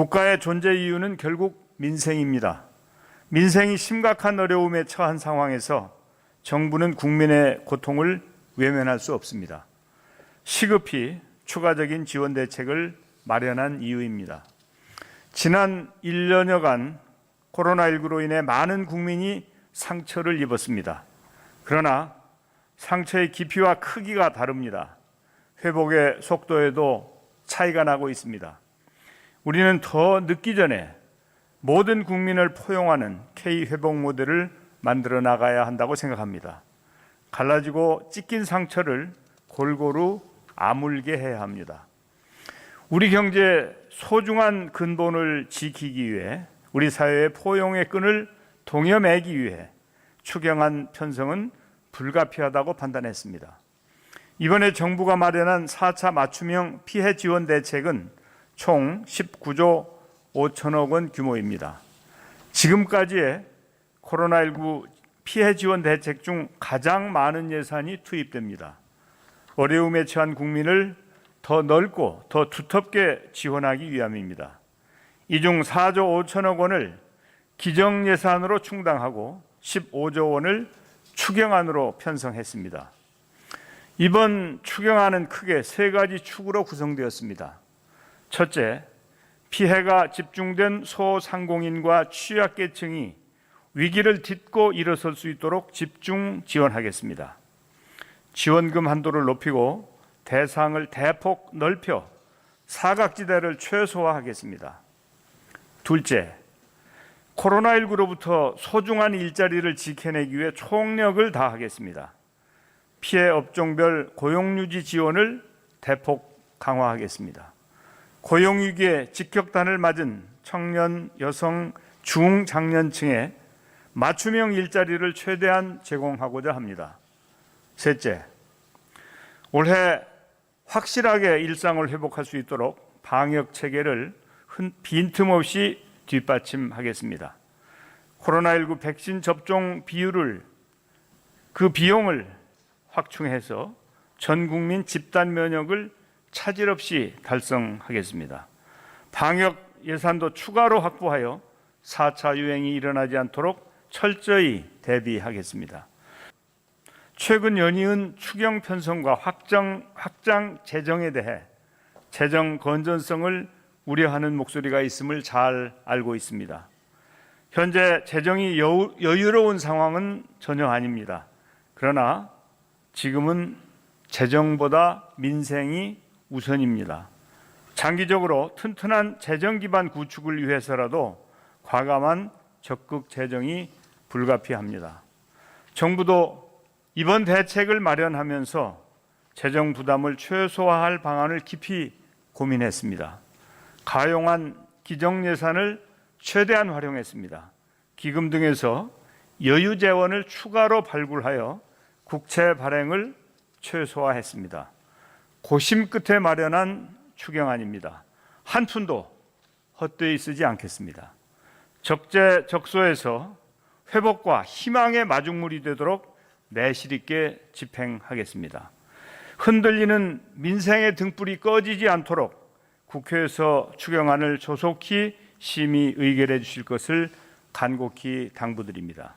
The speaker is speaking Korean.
국가의 존재 이유는 결국 민생입니다. 민생이 심각한 어려움에 처한 상황에서 정부는 국민의 고통을 외면할 수 없습니다. 시급히 추가적인 지원 대책을 마련한 이유입니다. 지난 1년여간 코로나19로 인해 많은 국민이 상처를 입었습니다. 그러나 상처의 깊이와 크기가 다릅니다. 회복의 속도에도 차이가 나고 있습니다. 우리는 더 늦기 전에 모든 국민을 포용하는 K 회복 모델을 만들어 나가야 한다고 생각합니다. 갈라지고 찢긴 상처를 골고루 아물게 해야 합니다. 우리 경제의 소중한 근본을 지키기 위해 우리 사회의 포용의 끈을 동여매기 위해 추경안 편성은 불가피하다고 판단했습니다. 이번에 정부가 마련한 4차 맞춤형 피해 지원 대책은 총 19조 5천억 원 규모입니다. 지금까지의 코로나19 피해 지원 대책 중 가장 많은 예산이 투입됩니다. 어려움에 처한 국민을 더 넓고 더 두텁게 지원하기 위함입니다. 이 중 4조 5천억 원을 기정 예산으로 충당하고 15조 원을 추경안으로 편성했습니다. 이번 추경안은 크게 세 가지 축으로 구성되었습니다. 첫째, 피해가 집중된 소상공인과 취약계층이 위기를 딛고 일어설 수 있도록 집중 지원하겠습니다. 지원금 한도를 높이고 대상을 대폭 넓혀 사각지대를 최소화하겠습니다. 둘째, 코로나19로부터 소중한 일자리를 지켜내기 위해 총력을 다하겠습니다. 피해 업종별 고용유지 지원을 대폭 강화하겠습니다. 고용 위기에 직격탄을 맞은 청년, 여성, 중장년층에 맞춤형 일자리를 최대한 제공하고자 합니다. 셋째, 올해 확실하게 일상을 회복할 수 있도록 방역 체계를 흔- 빈틈없이 뒷받침하겠습니다. 코로나19 백신 접종 비율을 그 비용을 확충해서 전 국민 집단 면역을 차질 없이 달성하겠습니다. 방역 예산도 추가로 확보하여 4차 유행이 일어나지 않도록 철저히 대비하겠습니다. 최근 연이은 추경 편성과 확정 확장 재정에 대해 재정 건전성을 우려하는 목소리가 있음을 잘 알고 있습니다. 현재 재정이 여유, 여유로운 상황은 전혀 아닙니다. 그러나 지금은 재정보다 민생이 우선입니다. 장기적으로 튼튼한 재정 기반 구축을 위해서라도 과감한 적극 재정이 불가피합니다. 정부도 이번 대책을 마련하면서 재정 부담을 최소화할 방안을 깊이 고민했습니다. 가용한 기정 예산을 최대한 활용했습니다. 기금 등에서 여유 재원을 추가로 발굴하여 국채 발행을 최소화했습니다. 고심 끝에 마련한 추경안입니다. 한 푼도 헛되이 쓰지 않겠습니다. 적재적소에서 회복과 희망의 마중물이 되도록 내실 있게 집행하겠습니다. 흔들리는 민생의 등불이 꺼지지 않도록 국회에서 추경안을 조속히 심의 의결해 주실 것을 간곡히 당부드립니다.